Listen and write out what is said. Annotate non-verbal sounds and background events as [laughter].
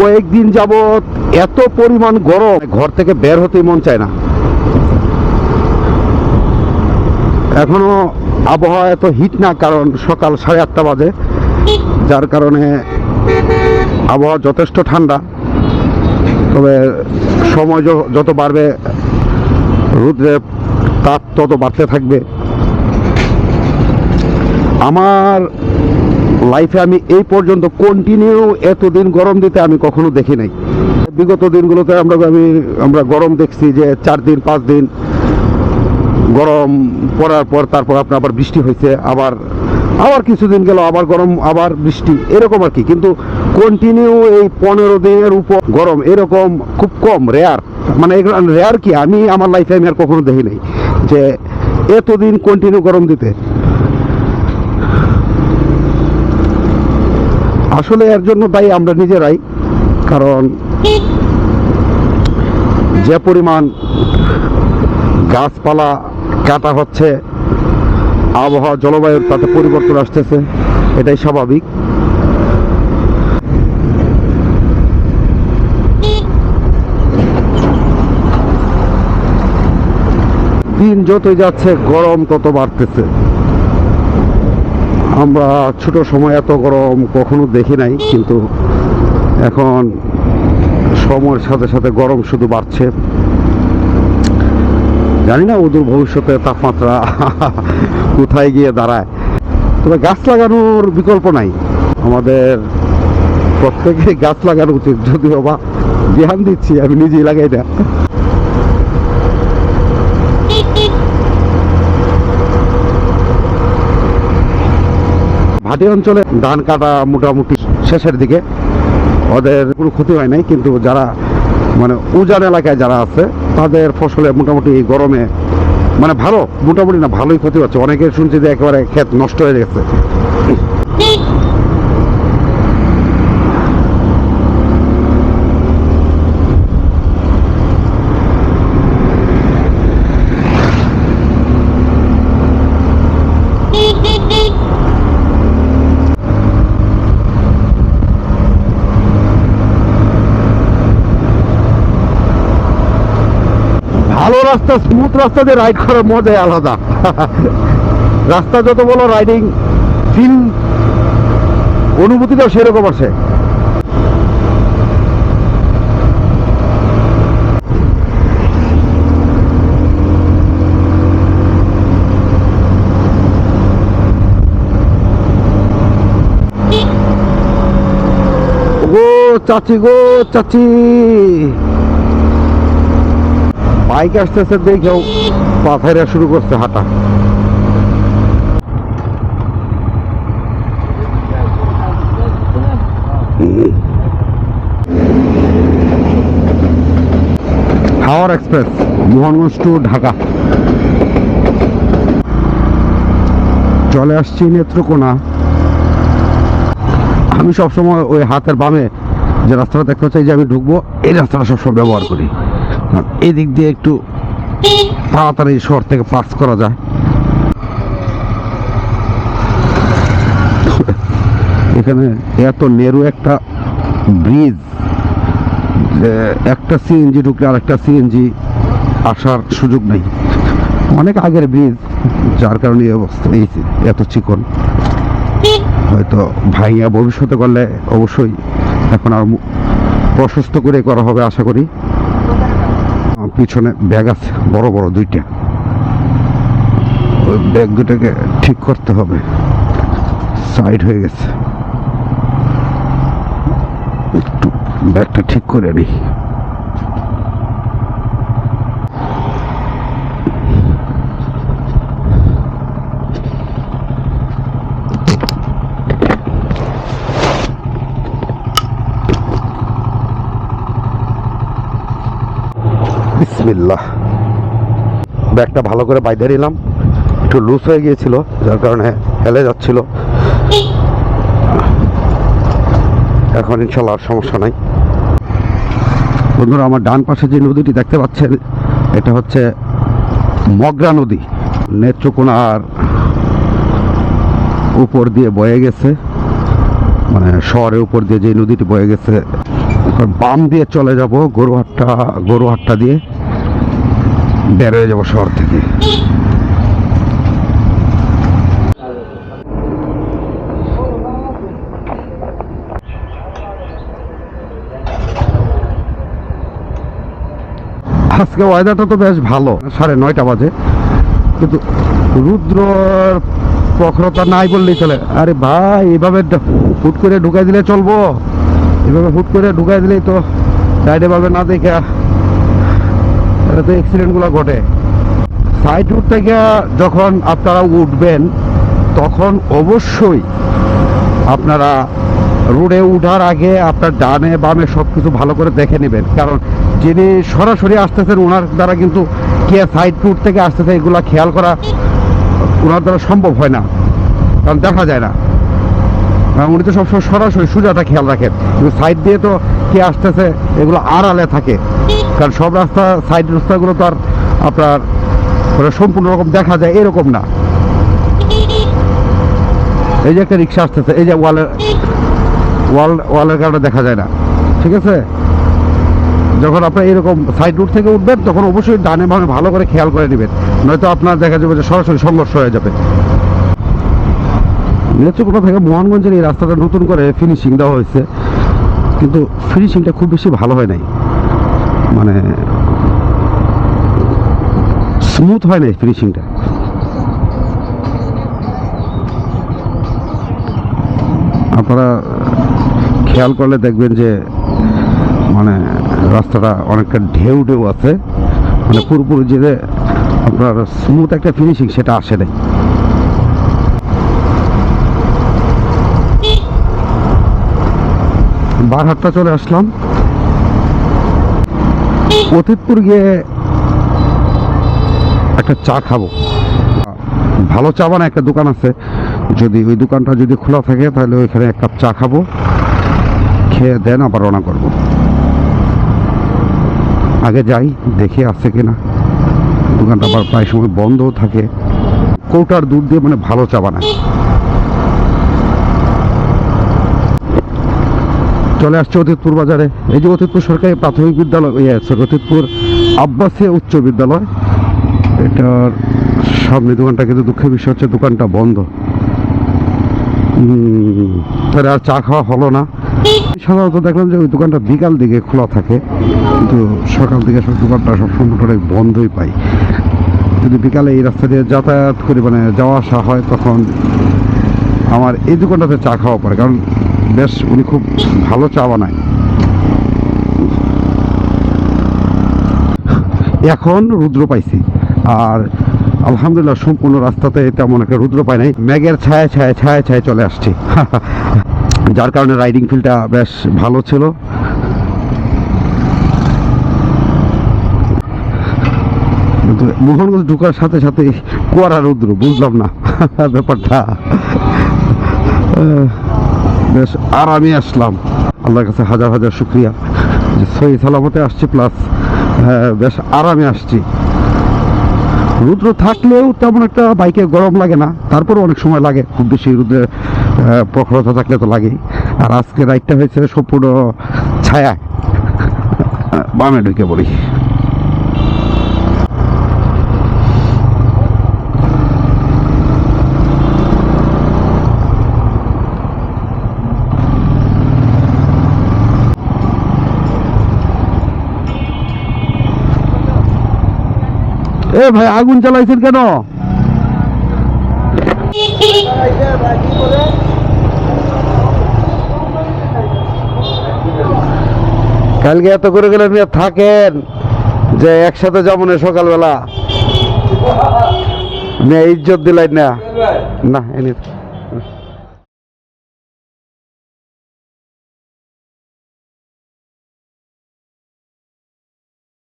কয়েকদিন যাবৎ এত পরিমাণ গরম। ঘর থেকে বের হতেই মন চায় না। এখনও আবহাওয়া এত হিট না, কারণ সকাল সাড়ে আটটা বাজে। যার কারণে আবহাওয়া যথেষ্ট ঠান্ডা। তবে সময় যত বাড়বে, রোদ্রের তাপ তত বাড়তে থাকবে। আমার লাইফে আমি এই পর্যন্ত কন্টিনিউ এতদিন গরম দিতে আমি কখনো দেখি নাই। বিগত দিনগুলোতে আমরা আমি, আমরা গরম দেখছি যে চার দিন, পাঁচ দিন গরম পড়ার পর তারপর আপনার আবার বৃষ্টি হয়েছে, আবার আবার কিছুদিন গেল, আবার গরম, আবার বৃষ্টি, এরকম আর কি। কিন্তু কন্টিনিউ এই পনেরো দিনের উপর গরম এরকম খুব কম রেয়ার মানে রেয়ার কি? আমি আমার লাইফে আমি আর কখনো দেখি নাই যে এতদিন কন্টিনিউ গরম দিতে। আসলে এর জন্য দায়ী আমরা নিজেরাই, কারণ যে পরিমাণ গাছপালা কাটা হচ্ছে, আবহাওয়া, জলবায়ুর তাতে পরিবর্তন আসতেছে, এটাই স্বাভাবিক। দিন যতই যাচ্ছে, গরম তত বাড়তেছে। আমরা ছোট সময় এত গরম কখনো দেখি নাই, কিন্তু এখন সময়ের সাথে সাথে গরম শুধু বাড়ছে। জানি না ওদের ভবিষ্যতে তাপমাত্রা [laughs] কোথায় গিয়ে দাঁড়ায়। তবে গাছ লাগানোর বিকল্প নাই। আমাদের প্রত্যেকে গাছ লাগানো উচিত, যদিও বা ধ্যান দিচ্ছি, আমি নিজেই লাগাই না। ভাটি অঞ্চলে ধান কাটা মোটামুটি শেষের দিকে। ওদের কোনো ক্ষতি হয় নাই, কিন্তু যারা মানে উজান এলাকায় যারা আছে, তাদের ফসলে মোটামুটি গরমে মানে ভালো, মোটামুটি না ভালোই ক্ষতি হচ্ছে। অনেকে শুনছি যে একেবারে ক্ষেত নষ্ট হয়ে গেছে ভালো রাস্তা স্মুথ রাস্তা দিয়ে রাইড করার মজাই আলাদা। [laughs] রাস্তা যত বলো রাইডিং ফিল অনুভূতিটাও সেরকম আছে। চাচি গো, চাচি। বাইক আসতেছে দেখেও পা ফেরা শুরু করছে হাঁটা। হাওয়ার এক্সপ্রেস, মোহনগঞ্জ টু ঢাকা। চলে আসছি নেত্রকোনা। আমি সবসময় ওই হাতের বামে যে রাস্তাটা দেখতে চাই যে আমি ঢুকবো, এই রাস্তাটা সবসময় ব্যবহার করি। এই দিয়ে একটু তাড়াতাড়ি শহর থেকে পাস করা যায়। এখানে এত নেরু একটা ব্রিজ একটা সিএনজি ঢুকলে আরেকটা সিএনজি আসার সুযোগ নেই। অনেক আগের ব্রিজ, যার কারণে এই অবস্থা, এই এত চিকন। হয়তো ভাইয়া ভবিষ্যতে করলে অবশ্যই এখন আর প্রশস্ত করে করা হবে, আশা করি। পিছনে ব্যাগ আছে, বড় বড় দুইটা। ওই ব্যাগ দুটাকে ঠিক করতে হবে। সাইড হয়ে গেছে। একটু ব্যাগটা ঠিক করে নিই। বিসমিল্লাহ। ব্যাগটা ভালো করে বাইধে নিলাম। একটু লুজ হয়ে গিয়েছিল, যার কারণে হেলে যাচ্ছিল। এখন ইনশাল্লাহ আর সমস্যা নাই। বন্ধুরা, আমার ডান পাশে যে নদীটি দেখতে পাচ্ছেন, এটা হচ্ছে মগরা নদী। নেত্রকোনার উপর দিয়ে বয়ে গেছে। মানে শহরের উপর দিয়ে যে নদীটি বয়ে গেছে বাম দিয়ে চলে যাব, গরুহাটটা গরুহাটটা দিয়ে বের হয়ে যাব শহর থেকে। আজকে ওয়েদারটা তো বেশ ভালো, সাড়ে নয়টা বাজে, কিন্তু রুদ্রর প্রখরতা নাই বললেই চলে। আরে ভাই, এভাবে হুট করে ঢুকাই দিলে চলবো? এভাবে হুট করে ঢুকাই দিলেই তো সাইডে ভাবে না দেখে এটা তো অ্যাক্সিডেন্টগুলো ঘটে। সাইড রুট থেকে যখন আপনারা উঠবেন, তখন অবশ্যই আপনারা রোডে উঠার আগে আপনার ডানে বামে সব কিছু ভালো করে দেখে নেবেন। কারণ যিনি সরাসরি আসতেছেন, ওনার দ্বারা কিন্তু কে সাইড রুট থেকে আসতেছে, এগুলা খেয়াল করা ওনার দ্বারা সম্ভব হয় না। কারণ দেখা যায় না। উনি তো সবসময় সরাসরি সোজাটা খেয়াল রাখেন কিন্তু সাইড দিয়ে তো কে আসতেছে, এগুলো আড়ালে থাকে। কারণ সব রাস্তা, সাইড রাস্তাগুলো তো আর আপনার মানে সম্পূর্ণ রকম দেখা যায়, এরকম না। এই যে একটা রিক্সা আসতেছে, এই যে ওয়ালের, ওয়াল, ওয়ালের কারণে দেখা যায় না। ঠিক আছে? যখন আপনার এরকম সাইড রুট থেকে উঠবেন, তখন অবশ্যই ডানে বামে ভালো করে খেয়াল করে নেবেন। নয়তো আপনার দেখা যাবে যে সরাসরি সংঘর্ষ হয়ে যাবে। নেত্রকোনা থেকে মোহনগঞ্জের এই রাস্তাটা নতুন করে ফিনিশিং দেওয়া হয়েছে। কিন্তু ফিনিশিংটা খুব বেশি ভালো হয় নাই। মানে স্মুথ হয় নাই ফিনিশিংটা আপনারা খেয়াল করলে দেখবেন যে মানে রাস্তাটা অনেকটা ঢেউ ঢেউ আছে। মানে পুরোপুরি যে আপনার স্মুথ একটা ফিনিশিং সেটা আসে নাই। বারহাটটা চলে আসলাম। অতীতপুর গিয়ে একটা চা খাব। ভালো চা বানা একটা দোকান আছে। যদি ওই দোকানটা যদি খোলা থাকে, তাহলে ওইখানে এক কাপ চা খাব। খেয়ে দেন আবার রওনা করব। আগে যাই, দেখে আছে কিনা। দোকানটা আবার প্রায় সময় বন্ধও থাকে। কৌটার দুধ দিয়ে মানে ভালো চা বানায়। চলে আসছে অতীতপুর বাজারে। এই যে অতীতপুর সরকারি প্রাথমিক বিদ্যালয় ইয়ে sorry, অতীতপুর আব্বাসিয়া উচ্চ বিদ্যালয়। এটার সামনে দোকানটা কিন্তু দুঃখের বিষয় হচ্ছে দোকানটা বন্ধ। তাহলে আর চা খাওয়া হলো না। সাধারণত দেখলাম যে ওই দোকানটা বিকাল দিকে খোলা থাকে কিন্তু সকাল দিকে সব দোকানটা সবসময় মোটামুটি বন্ধই পাই। যদি বিকালে এই রাস্তা দিয়ে যাতায়াত করি মানে যাওয়া আসা হয় তখন আমার এই দোকানটাতে চা খাওয়া পড়ে। কারণ বেশ, উনি খুব ভালো চা বানায়। এখন রুদ্র পাইছি। আর আলহামদুলিল্লাহ সম্পূর্ণ রাস্তাতে তেমন একটা রুদ্র পাই নাই। ম্যাগের ছায়া ছায়া ছায়া ছায়া চলে আসছি। [laughs] যার কারণে রাইডিং ফিল্ডটা বেশ ভালো ছিল। মোহনগঞ্জ ঢুকার সাথে সাথে কুয়ারা রুদ্র, বুঝলাম না। [laughs] ব্যাপারটা। বেশ আরামে আসলাম। আল্লাহর কাছে হাজার হাজার শুক্রিয়া। যে সহি সালামতে আসছি প্লাস বেশ আরামে আসছি। রুদ্র থাকলেও তেমন একটা বাইকে গরম লাগে না তারপরে অনেক সময় লাগে। খুব বেশি রুদ্রের আহ, প্রখরতা থাকলে তো লাগেই। আর আজকে রাইডটা হয়েছে সম্পূর্ণ ছায়া বামে ঢুকে পড়ি। এ ভাই, আগুন চালাইছেন কেন? কালকে এত করে গেলেন থাকেন, যে একসাথে যাব না সকালবেলা। ইজ্জত দিলাই না। না, এনে